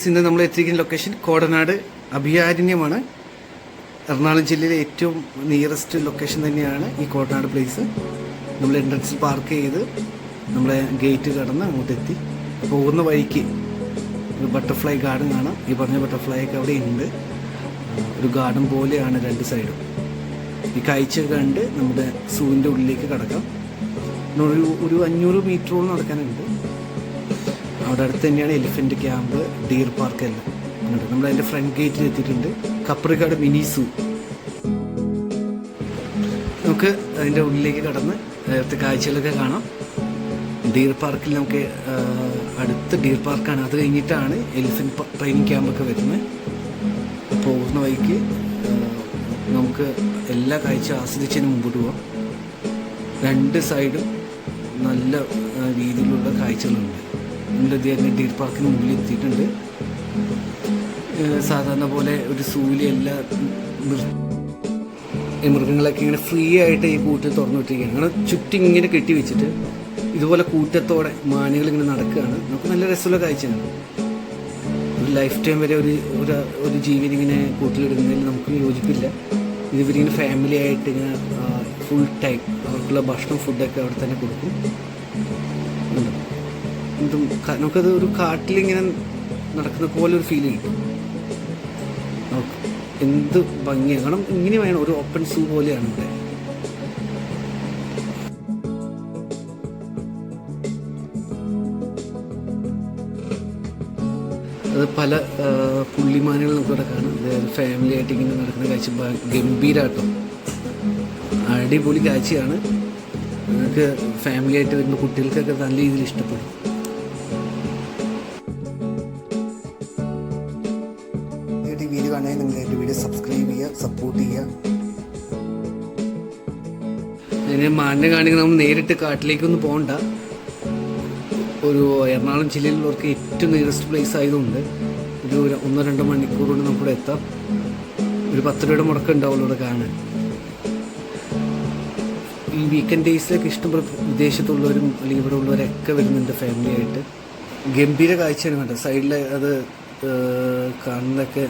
Case ഇന്ന് നമ്മൾ എത്തിയിരിക്കുന്ന ലൊക്കേഷൻ കോടനാട് അഭയാരണ്യമാണ്. എറണാകുളം ജില്ലയിലെ ഏറ്റവും നിയറസ്റ്റ് ലൊക്കേഷൻ തന്നെയാണ് ഈ കോടനാട് പ്ലേസ് നമ്മൾ എൻട്രൻസിൽ പാർക്ക് ചെയ്ത് നമ്മളെ ഗേറ്റ് കടന്ന് അങ്ങോട്ട് എത്തി. പോകുന്ന വഴിക്ക് ഒരു ബട്ടർഫ്ലൈ ഗാർഡൻ കാണാം. ഈ പറഞ്ഞ ബട്ടർഫ്ലൈ ഒക്കെ അവിടെ ഉണ്ട്. ഒരു ഗാർഡൻ പോലെയാണ് രണ്ട് സൈഡും ഈ കാഴ്ച കണ്ട് നമ്മുടെ സൂവിന്റെ ഉള്ളിലേക്ക് കടക്കാം. ഒരു ഒരു അഞ്ഞൂറ് മീറ്ററോളം നടക്കാനുണ്ട്. അവിടെ അടുത്ത് തന്നെയാണ് എലിഫന്റ് ക്യാമ്പ് ഡീർ പാർക്ക് എല്ലാം. നമ്മൾ അതിന്റെ ഫ്രണ്ട് ഗേറ്റിൽ എത്തിയിട്ടുണ്ട്. കപ്രിക്കാട് മിനി സൂ നമുക്ക് അതിന്റെ ഉള്ളിലേക്ക് കടന്ന് നേരത്തെ കാഴ്ചകളൊക്കെ കാണാം. ഡീർ പാർക്കിൽ നമുക്ക് അടുത്ത അടുത്ത് ഡീർ പാർക്കാണ് അത് കഴിഞ്ഞിട്ടാണ് എലിഫന്റ് ട്രെയിനിങ് ക്യാമ്പൊക്കെ വരുന്നത്. പോകുന്ന വഴിക്ക് നമുക്ക് എല്ലാ കാഴ്ച ആസ്വദിച്ചതിന് മുമ്പോട്ട് പോവാം. രണ്ട് സൈഡും നല്ല രീതിയിലുള്ള കാഴ്ചകളുണ്ട്. ഇതേ ഡീർ പാർക്കിന് മുന്നിൽ എത്തിയിട്ടുണ്ട്. സാധാരണ പോലെ ഒരു സൂലി എല്ലാ മൃഗങ്ങളൊക്കെ ഇങ്ങനെ ഫ്രീ ആയിട്ട് ഈ കൂട്ടിൽ തുറന്നു വിട്ടിരിക്കുകയാണ് അങ്ങനെ ചുറ്റും ഇങ്ങനെ കെട്ടി വെച്ചിട്ട് ഇതുപോലെ കൂട്ടത്തോടെ മാനുകൾ ഇങ്ങനെ നടക്കുകയാണ്. നമുക്ക് നല്ല രസമുള്ള കാഴ്ചയാണ്. ഒരു ലൈഫ് ടൈം വരെ ഒരു ഒരു ജീവൻ ഇങ്ങനെ കൂട്ടിലിടുന്നതിൽ നമുക്ക് യോജിപ്പില്ല. ഇതിവരിങ്ങനെ ഫാമിലി ആയിട്ട് ഇങ്ങനെ ഫുൾ ടൈം അവർക്കുള്ള ഭക്ഷണം ഫുഡൊക്കെ അവിടെ തന്നെ കൊടുക്കും. എന്തും നമുക്കത് ഒരു കാട്ടിലിങ്ങനെ നടക്കുന്ന പോലെ ഒരു ഫീൽ കിട്ടും എന്ത് ഭംഗിയാണ് കാരണം ഇങ്ങനെ വേണം. ഒരു ഓപ്പൺ സൂ പോലെയാണ് ഇവിടെ. അത് പല പുള്ളിമാനുകൾ നമുക്ക് ഇവിടെ കാണാം. അതായത് ഫാമിലി ആയിട്ട് ഇങ്ങനെ നടക്കുന്ന കാഴ്ച ഗംഭീരാട്ടോ. അടിപൊളി കാഴ്ചയാണ്. നിങ്ങൾക്ക് ഫാമിലി ആയിട്ട് വരുന്ന കുട്ടികൾക്കൊക്കെ നല്ല രീതിയിൽ ഇഷ്ടപ്പെടും. മാനിനെ കാണിക്കുന്ന നമ്മൾ നേരിട്ട് കാട്ടിലേക്കൊന്നും പോകണ്ട. ഒരു എറണാകുളം ജില്ലയിലുള്ളവർക്ക് ഏറ്റവും നിയറസ്റ്റ് പ്ലേസ് ആയതുകൊണ്ട് ഒരു ഒന്നോ രണ്ടോ മണിക്കൂർ കൊണ്ട് നമുക്കിവിടെ എത്താം. ഒരു പത്ത് രൂപയുടെ മുടക്കം ഉണ്ടാവുള്ളൂ ഇവിടെ കാണാൻ. ഈ വീക്കെൻഡ് ഡേയ്സിലൊക്കെ ഇഷ്ടംപോലെ വിദേശത്തുള്ളവരും അല്ലെങ്കിൽ ഇവിടെ ഉള്ളവരൊക്കെ വരുന്നുണ്ട് ഫാമിലി ആയിട്ട്. ഗംഭീര കാഴ്ചയാണ് വേണ്ടത് സൈഡിൽ അത് കാണുന്നതൊക്കെ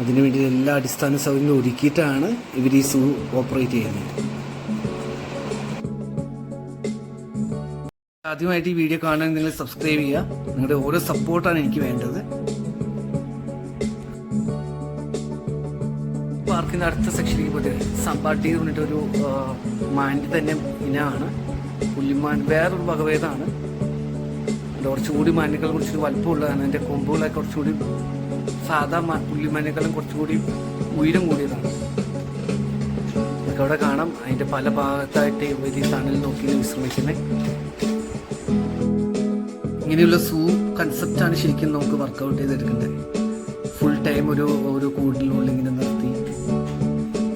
അതിനു വേണ്ടി എല്ലാ അടിസ്ഥാന സൗകര്യങ്ങളും ഒരുക്കിയിട്ടാണ് ഇവർ ഈ സൂ ഓപ്പറേറ്റ് ചെയ്യുന്നത്. ആദ്യമായിട്ട് ഈ വീഡിയോ കാണാൻ നിങ്ങൾ സബ്സ്ക്രൈബ് ചെയ്യുക. നിങ്ങളുടെ ഓരോ സപ്പോർട്ടാണ് എനിക്ക് വേണ്ടത്. പാർക്കിന്റെ അടുത്ത സെക്ഷനിലേക്ക് പോയിട്ട് സമ്പാട്ടി എന്ന് പറഞ്ഞിട്ടൊരു ഒരു മാന്റെ തന്നെ ഇനമാണ് പുല്ലിമാൻ വേറൊരു വകഭേദമാണ്. കുറച്ചുകൂടി മാനിനേക്കാളും കുറച്ചുകൂടി വലുപ്പമുള്ളതാണ്. അതിന്റെ കൊമ്പുകളൊക്കെ കുറച്ചുകൂടി സാധാ പുല്ലിമാനേക്കാളും കുറച്ചുകൂടി ഉയരം കൂടിയതാണ്. നമുക്ക് അവിടെ കാണാം. അതിന്റെ പല ഭാഗത്തായിട്ട് ഇവർ ഈ തണൽ നോക്കി വിശ്രമിക്കുന്നത്. ഇങ്ങനെയുള്ള സൂ കൺസെപ്റ്റാണ് ശരിക്കും നമുക്ക് വർക്കൗട്ട് ചെയ്തെടുക്കേണ്ടത് ഫുൾ ടൈം ഒരു ഒരു കൂട്ടിനുള്ളിൽ ഇങ്ങനെ നിർത്തി.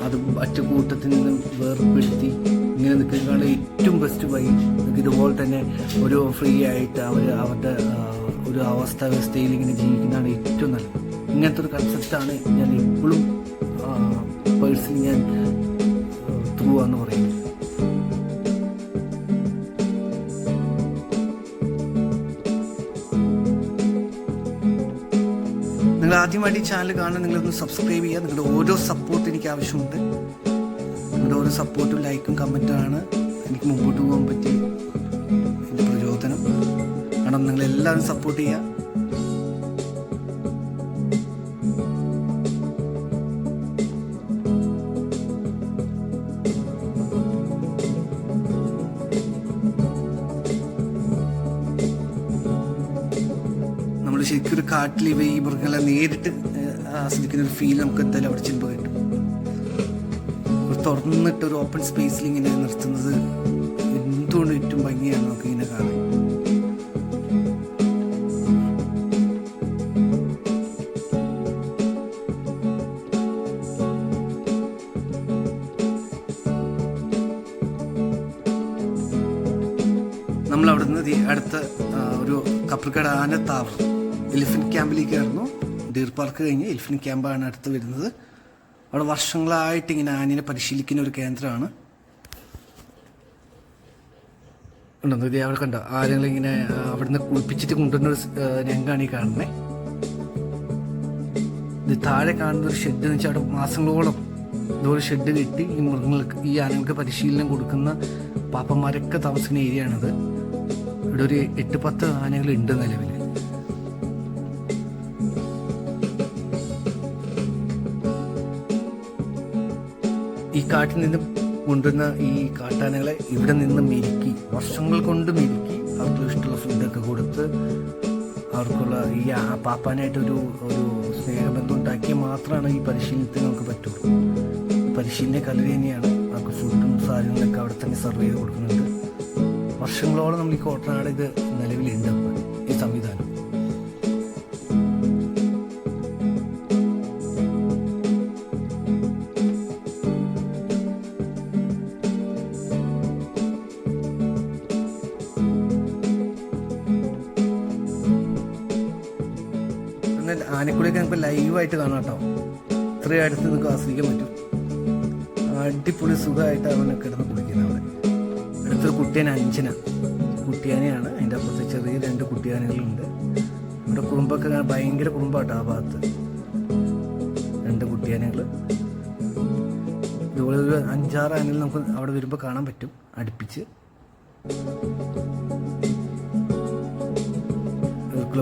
അത് മറ്റു കൂട്ടത്തിൽ നിന്നും വേർപ്പെടുത്തി. ഇങ്ങനെ നിൽക്കുന്നതാണ് ഏറ്റവും ബെസ്റ്റ് വഴി നമുക്ക് ഇതുപോലെ തന്നെ ഒരു ഫ്രീ ആയിട്ട് അവർ അവരുടെ ഒരു അവസ്ഥ വ്യവസ്ഥയിൽ ഇങ്ങനെ ജീവിക്കുന്നതാണ് ഏറ്റവും നല്ലത്. ഇങ്ങനത്തെ ഒരു കൺസെപ്റ്റാണ് ഞാൻ എപ്പോഴും പേഴ്സണലി ഞാൻ ത്രൂ എന്ന് പറയുന്നത്. ആദ്യമായിട്ട് ഈ ചാനൽ കാണാൻ നിങ്ങളൊന്ന് സബ്സ്ക്രൈബ് ചെയ്യുക. നിങ്ങളുടെ ഓരോ സപ്പോർട്ട് എനിക്ക് ആവശ്യമുണ്ട്. നിങ്ങളുടെ ഓരോ സപ്പോർട്ടും ലൈക്കും കമന്റാണ് എനിക്ക് മുമ്പോട്ട് പോകാൻ പറ്റിയ എന്റെ പ്രചോദനം. കാരണം നിങ്ങളെല്ലാവരും സപ്പോർട്ട് ചെയ്യുക. കാട്ടിൽ ഇവ ഈ മൃഗങ്ങളെ നേരിട്ട് ആസ്വദിക്കുന്ന ഒരു ഫീൽ നമുക്ക് എന്തായാലും അവിടെ ചെല്ലുമ്പോൾ കിട്ടും ഒരു തുറന്നിട്ട് ഒരു ഓപ്പൺ സ്പേസിൽ ഇങ്ങനെ നിർത്തുന്നത് എന്തുകൊണ്ട് ഏറ്റവും ഭംഗിയാണ് നമുക്ക് ഇങ്ങനെ കാണാൻ. നമ്മൾ അവിടുന്ന് അടുത്ത ഒരു ഒരു കപ്പൽക്കട ആനത്താവർ എലിഫന്റ് ക്യാമ്പിലേക്കായിരുന്നു ഡീർ പാർക്ക് കഴിഞ്ഞ് എലിഫന്റ് ക്യാമ്പാണ് അടുത്ത് വരുന്നത്. അവിടെ വർഷങ്ങളായിട്ട് ഇങ്ങനെ ആനയെ പരിശീലിക്കുന്ന ഒരു കേന്ദ്രമാണ്. ഉണ്ടെന്ന് ഇത് അവിടെ കണ്ടോ. ആരെങ്കിലിങ്ങനെ അവിടുന്ന് കുളിപ്പിച്ചിട്ട് കൊണ്ടുവരുന്ന ഒരു രംഗാണ് ഈ കാണുന്നത് ഇത് താഴെ കാണുന്ന ഒരു ഷെഡ് എന്ന് വെച്ചാൽ അവിടെ മാസങ്ങളോളം ഇതുപോലെ ഷെഡ് കെട്ടി ഈ മൃഗങ്ങൾക്ക് ഈ ആനകൾക്ക് പരിശീലനം കൊടുക്കുന്ന പാപ്പന്മാരൊക്കെ താമസിക്കുന്ന ഏരിയ ആണിത്. ഇവിടെ ഒരു എട്ട് പത്ത് ആനകൾ ഉണ്ട് നിലവിൽ കാട്ടിൽ നിന്ന് കൊണ്ടുവന്ന ഈ കാട്ടാനകളെ ഇവിടെ നിന്ന് മെരുക്കി വർഷങ്ങൾ കൊണ്ട് മെരുക്കി അവർക്ക് ഇഷ്ടമുള്ള ഫുഡൊക്കെ കൊടുത്ത് അവർക്കുള്ള ഈ പാപ്പാനായിട്ടൊരു ഒരു സ്നേഹബന്ധം ഉണ്ടാക്കിയ മാത്രമാണ് ഈ പരിശീലനത്തിന് നമുക്ക് പറ്റുള്ളൂ. പരിശീലന കലരി തന്നെയാണ്. അവർക്ക് ഫുഡും സാധനങ്ങളൊക്കെ അവിടെ തന്നെ സെർവ് ചെയ്ത് കൊടുക്കുന്നുണ്ട്. വർഷങ്ങളോളം നമ്മൾ ഈ കോട്ടനാട് ഇത് നിലവിലുണ്ട്. ഈ സംവിധാനം. എന്നാൽ ആനക്കുടിയൊക്കെ നമുക്ക് ലൈവായിട്ട് കാണാം കേട്ടോ. ഇത്രയും അടുത്ത് നിങ്ങൾക്ക് ആസ്വദിക്കാൻ പറ്റും. അടിപൊളി സുഖമായിട്ട് അവനെ കിടന്ന് കുളിക്കുന്നത് അവിടെ. അടുത്തൊരു കുട്ടിയാന അഞ്ചന കുട്ടിയാനയാണ്. അതിന്റെ അപ്പുറത്ത് ചെറിയ രണ്ട് കുട്ടിയാനകളുണ്ട്. നമ്മുടെ കുറുമ്പൊക്കെ അങ്ങനെ ഭയങ്കര കുറുമ്പാട്ടോ ആ ഭാഗത്ത്. രണ്ട് കുട്ടിയാനകൾ ഇതുപോലെ ഒരു അഞ്ചാറ് ആനകൾ നമുക്ക് അവിടെ വരുമ്പോൾ കാണാൻ പറ്റും. അടുപ്പിച്ച്.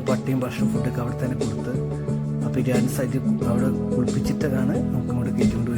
പട്ടിയും ഭക്ഷണ ഫുഡൊക്കെ അവിടെ തന്നെ കൊടുത്ത് ഈ സൈറ്റ് അവിടെ കുളിപ്പിച്ചിട്ടാണ് നമുക്ക് ഇങ്ങോട്ട് കയറ്റിക്കൊണ്ട്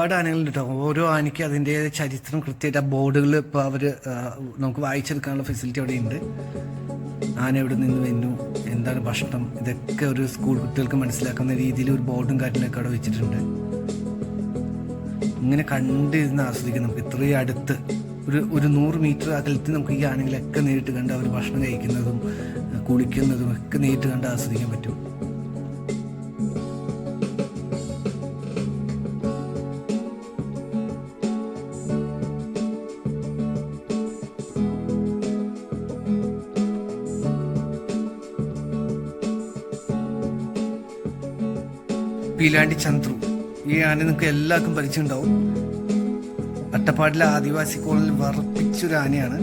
ഒരുപാട് ആനകളുണ്ട് കേട്ടോ. ഓരോ ആനയ്ക്ക് അതിന്റെ ചരിത്രം കൃത്യമായിട്ട് ആ ബോർഡുകൾ ഇപ്പോൾ അവർ നമുക്ക് വായിച്ചെടുക്കാനുള്ള ഫെസിലിറ്റി അവിടെ ഉണ്ട് ആന എവിടെ നിന്ന് വന്നു എന്താണ് ഭക്ഷണം ഇതൊക്കെ ഒരു സ്കൂൾ കുട്ടികൾക്ക് മനസ്സിലാക്കുന്ന രീതിയിൽ ഒരു ബോർഡും കാര്യങ്ങളൊക്കെ അവിടെ വെച്ചിട്ടുണ്ട്. ഇങ്ങനെ കണ്ടിരുന്ന് ആസ്വദിക്കാം നമുക്ക്. ഇത്രയും അടുത്ത് ഒരു ഒരു നൂറ് മീറ്റർ അകലത്തിൽ നമുക്ക് ഈ ആനകളൊക്കെ നേരിട്ട് കണ്ട് അവർ ഭക്ഷണം കഴിക്കുന്നതും കുളിക്കുന്നതും ഒക്കെ നേരിട്ട് കണ്ട് ആസ്വദിക്കാൻ പറ്റും. പീലാണ്ടി ചന്ദ്രു. ഈ ആന നിങ്ങൾക്ക് എല്ലാവർക്കും പരിചയമുണ്ടാവും അട്ടപ്പാടിലെ ആദിവാസി കോളനിൽ വറപ്പിച്ചൊരു ആനയാണ്.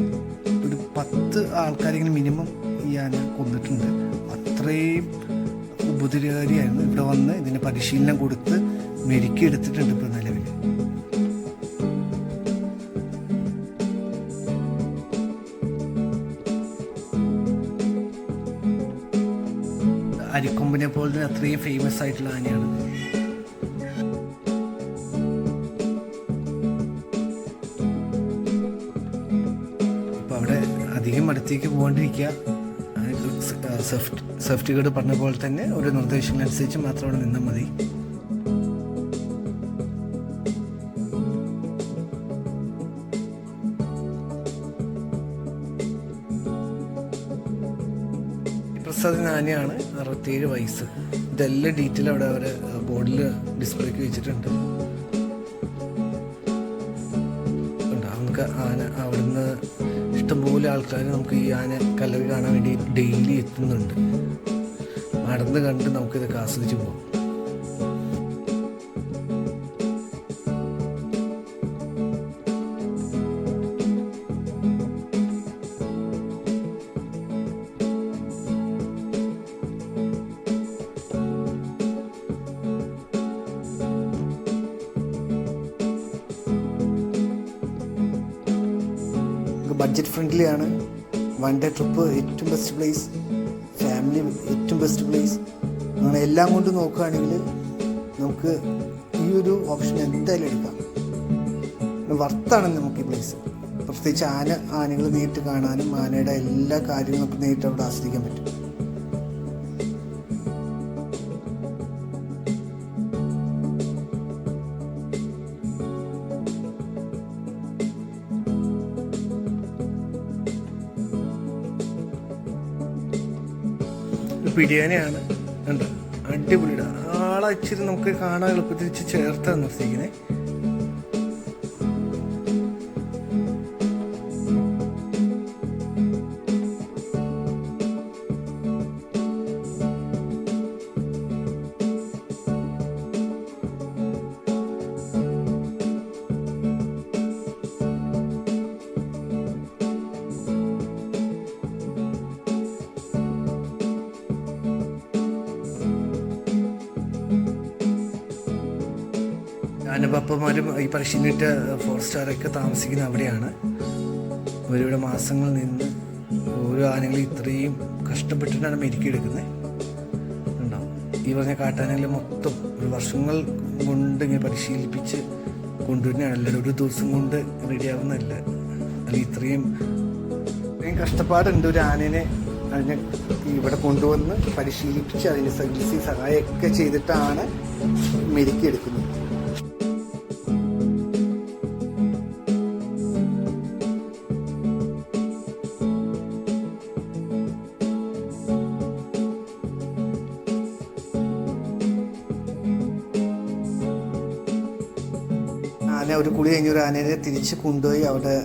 ഒരു പത്ത് ആൾക്കാരെങ്കിലും മിനിമം ഈ ആന കൊന്നിട്ടുണ്ട്. അത്രയും ഉപദ്രവകാരിയായിരുന്നു ഇവിടെ വന്ന് ഇതിന് പരിശീലനം കൊടുത്ത് മെരുക്കി എടുത്തിട്ടുണ്ട് ഇപ്പോൾ നിലവിൽ. അരിക്കൊമ്പിനെ പോലെ തന്നെ അത്രയും ഫേമസ് ആയിട്ടുള്ള ആനയാണ്. അടുത്തേക്ക് പോകേണ്ടിരിക്കുക സേഫ്റ്റി ഗാർഡ് പറഞ്ഞ പോലെ തന്നെ ഒരു നിർദ്ദേശങ്ങളനുസരിച്ച് മാത്രം അവിടെ നിന്നാൽ മതി. പ്രസാദ് നാനിയാണ് അറുപത്തിയേഴ് വയസ്സ്. ഇതെല്ലാം ഡീറ്റെയിൽ അവിടെ അവർ ബോർഡിൽ ഡിസ്പ്ലേക്ക് വെച്ചിട്ടുണ്ട്. ഇഷ്ടംപോലെ ആൾക്കാർ നമുക്ക് ഈ ആന കല്ലറി കാണാൻ വേണ്ടി ഡെയിലി എത്തുന്നുണ്ട്. നടന്ന് കണ്ട് നമുക്കിതൊക്കെ ആസ്വദിച്ച് പോകാം. ബഡ്ജറ്റ് ഫ്രണ്ട്ലി ആണ്. വൺ ഡേ ട്രിപ്പ് ഏറ്റവും ബെസ്റ്റ് പ്ലേസ് ഫാമിലി ഏറ്റവും ബെസ്റ്റ് പ്ലേസ് അങ്ങനെ എല്ലാം കൊണ്ട് നോക്കുകയാണെങ്കിൽ നമുക്ക് ഈ ഒരു ഓപ്ഷൻ എന്തായാലും എടുക്കാം. വർത്താണ് നമുക്ക് ഈ പ്ലേസ് പ്രത്യേകിച്ച് ആന ആനകൾ നേരിട്ട് കാണാനും ആനയുടെ എല്ലാ കാര്യങ്ങളും നമുക്ക് നേരിട്ട് അവിടെ ആസ്വദിക്കാൻ പറ്റും. പിടിയാനയാണ് ഉണ്ട് അടിപൊളിയുടെ ആളെ ഇച്ചിരി നമുക്ക് കാണാൻ എളുപ്പത്തിൽ ചേർത്ത് നിർത്തിയിരിക്കുന്നത്. ഞാനപ്പന്മാരും ഈ പരിശീലിച്ച ഫോറസ്റ്റുകാരൊക്കെ താമസിക്കുന്ന അവിടെയാണ്. അവരിവിടെ മാസങ്ങൾ നിന്ന് ഓരോ ആനകളും ഇത്രയും കഷ്ടപ്പെട്ടിട്ടാണ് മെരുക്കിയെടുക്കുന്നത് ഉണ്ടാവും ഈ പറഞ്ഞ കാട്ടാനകൾ മൊത്തം ഒരു വർഷങ്ങൾ കൊണ്ട് ഇങ്ങനെ പരിശീലിപ്പിച്ച് കൊണ്ടുവരുന്നതാണ്. അല്ലാതെ ഒരു ദിവസം കൊണ്ട് റെഡിയാവുന്നതല്ല അല്ല ഇത്രയും ഇത്രയും കഷ്ടപ്പാടുണ്ട് ഒരു ആനേനെ അതിനെ ഇവിടെ കൊണ്ടുവന്ന് പരിശീലിപ്പിച്ച് അതിന് സർവീസ് സഹായമൊക്കെ ചെയ്തിട്ടാണ് മെരുക്കിയെടുക്കുന്നത്. ഒരു കുളി കഴിഞ്ഞ ഒരു ആനേനെ തിരിച്ച് കൊണ്ടുപോയി അവിടെ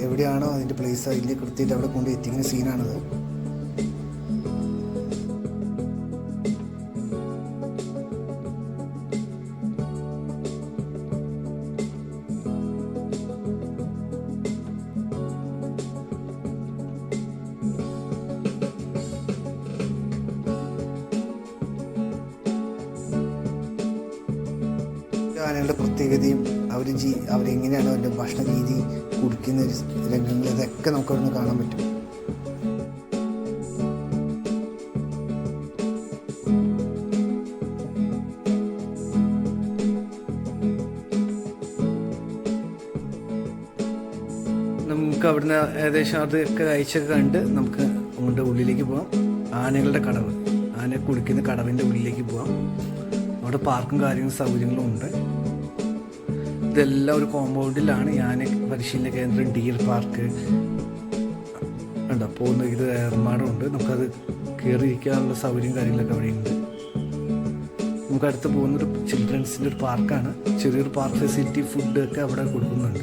എവിടെയാണോ അതിന്റെ പ്ലേസ് അതിന്റെ കൃത്യമായിട്ട് അവിടെ കൊണ്ടുപോയി എത്തിക്കുന്ന സീനാണത് ആനകളുടെ പ്രത്യേകതയും അവർ ജീ അവരെങ്ങനെയാണ് അവരുടെ ഭക്ഷണ രീതി കുടിക്കുന്ന രംഗങ്ങൾ ഇതൊക്കെ നമുക്ക് കാണാൻ പറ്റും. നമുക്ക് അവിടുന്ന് ഏകദേശം അതൊക്കെ അയച്ചൊക്കെ കണ്ട് നമുക്ക് അങ്ങോട്ട് ഉള്ളിലേക്ക് പോവാം. ആനകളുടെ കടവ്. ആന കുടിക്കുന്ന കടവിന്റെ ഉള്ളിലേക്ക് പോവാം. അവിടെ പാർക്കും കാര്യങ്ങളും സൗകര്യങ്ങളും ഉണ്ട്. ഇതെല്ലാം ഒരു കോമ്പൗണ്ടിലാണ് ഞാൻ പരിശീലന കേന്ദ്രം ഡീർ പാർക്ക്. ഉണ്ടോ പോകുന്ന ഇത് ഏർമാടമുണ്ട് നമുക്കത് കയറിയിരിക്കാനുള്ള സൗകര്യം കാര്യങ്ങളൊക്കെ അവിടെ ഉണ്ട് നമുക്ക് അടുത്ത് പോകുന്നൊരു ചിൽഡ്രൻസിന്റെ ഒരു പാർക്കാണ് ചെറിയൊരു പാർക്ക് ഫെസിലിറ്റി ഫുഡൊക്കെ അവിടെ കൊടുക്കുന്നുണ്ട്.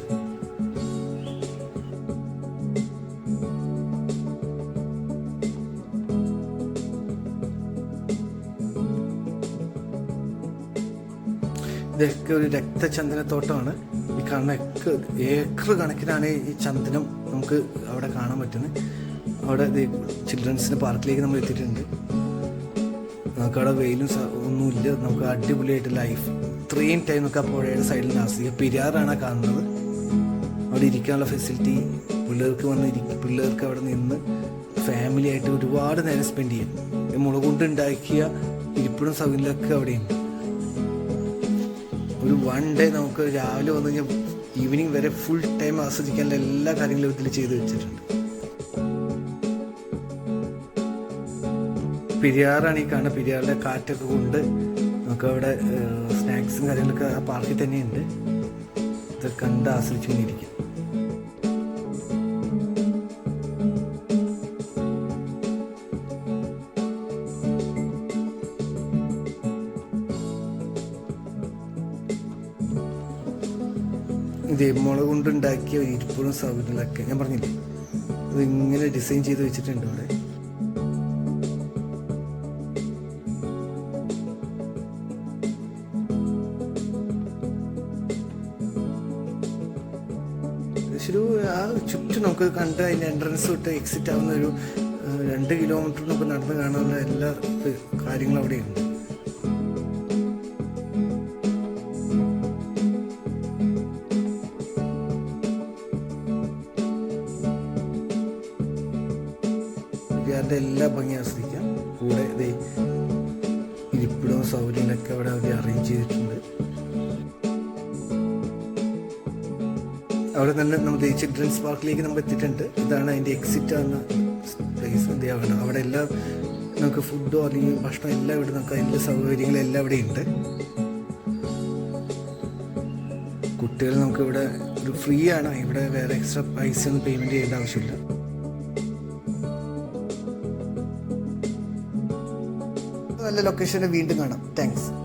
ഇതൊക്കെ ഒരു രക്തചന്ദനത്തോട്ടമാണ്. ഈ കണക്ക് ഏക്കർ കണക്കിനാണ് ഈ ചന്ദനം നമുക്ക് അവിടെ കാണാൻ പറ്റുന്നത്. അവിടെ ചിൽഡ്രൻസിന്റെ പാർക്കിലേക്ക് നമ്മൾ എത്തിയിട്ടുണ്ട്. നമുക്ക് അവിടെ വെയിലും ഒന്നുമില്ല. നമുക്ക് അടിപൊളിയായിട്ട് ലൈഫ് ഇത്രയും ടൈം നമുക്ക് ആ പുഴയുടെ സൈഡിൽ ആസ്വദിക്കുക പെരിയാറാണ് കാണുന്നത്. അവിടെ ഇരിക്കാനുള്ള ഫെസിലിറ്റി പിള്ളേർക്ക് വന്ന് ഇരിക്കും പിള്ളേർക്ക് അവിടെ നിന്ന് ഫാമിലി ആയിട്ട് ഒരുപാട് നേരം സ്പെൻഡ് ചെയ്യാം ഈ മുളക് കൊണ്ട് ഉണ്ടാക്കിയ ഇരിപ്പിടും സൗകര്യമൊക്കെ അവിടെയുണ്ട്. ഒരു വൺ ഡേ നമുക്ക് രാവിലെ വന്നു കഴിഞ്ഞാൽ ഈവനിങ് വരെ ഫുൾ ടൈം ആസ്വദിക്കാനുള്ള എല്ലാ കാര്യങ്ങളും ഇതിൽ ചെയ്തു വെച്ചിട്ടുണ്ട്. പെരിയാറാണ് ഈ കാണുന്ന പെരിയാറിലെ കാറ്റൊക്കെ കൊണ്ട് നമുക്ക് അവിടെ സ്നാക്സും കാര്യങ്ങളൊക്കെ ആ പാർക്കിൽ തന്നെയുണ്ട്. ഇത് കണ്ട് ആസ്വദിച്ചു കൊണ്ടിരിക്കും കൊണ്ടുണ്ടാക്കിയ ഒരു സൗകര്യങ്ങളൊക്കെ ഞാൻ പറഞ്ഞില്ലേ? ഇത് ഇങ്ങനെ ഡിസൈൻ ചെയ്ത് വെച്ചിട്ടുണ്ട് ഇവിടെ. ഒരു ആ ചുറ്റും നമുക്ക് കണ്ട് അതിന്റെ എൻട്രൻസ് തൊട്ട് എക്സിറ്റ് ആവുന്ന ഒരു രണ്ട് കിലോമീറ്റർ നമുക്ക് നടന്ന് കാണാനുള്ള എല്ലാ കാര്യങ്ങളും അവിടെയുണ്ട്. ചിൽഡ്രൻസ് പാർക്കിലേക്ക് നമ്മൾ എത്തിയിട്ടുണ്ട്. ഇതാണ് അതിന്റെ എക്സിറ്റ് എന്ന പ്ലേസ് എന്തെയാണ് അവിടെ എല്ലാം നമുക്ക് ഫുഡോ അല്ലെങ്കിൽ ഭക്ഷണം എല്ലാം ഇവിടെ നമുക്ക് അതിന്റെ സൗകര്യങ്ങളും എല്ലാം ഇവിടെ ഉണ്ട്. കുട്ടികൾ നമുക്ക് ഇവിടെ ഒരു ഫ്രീ ആണ്. ഇവിടെ വേറെ എക്സ്ട്രാ പൈസ ഒന്നും പേയ്മെന്റ് ചെയ്യേണ്ട ആവശ്യമില്ല. നല്ല ലൊക്കേഷനെ വീണ്ടും കാണാം. താങ്ക്സ്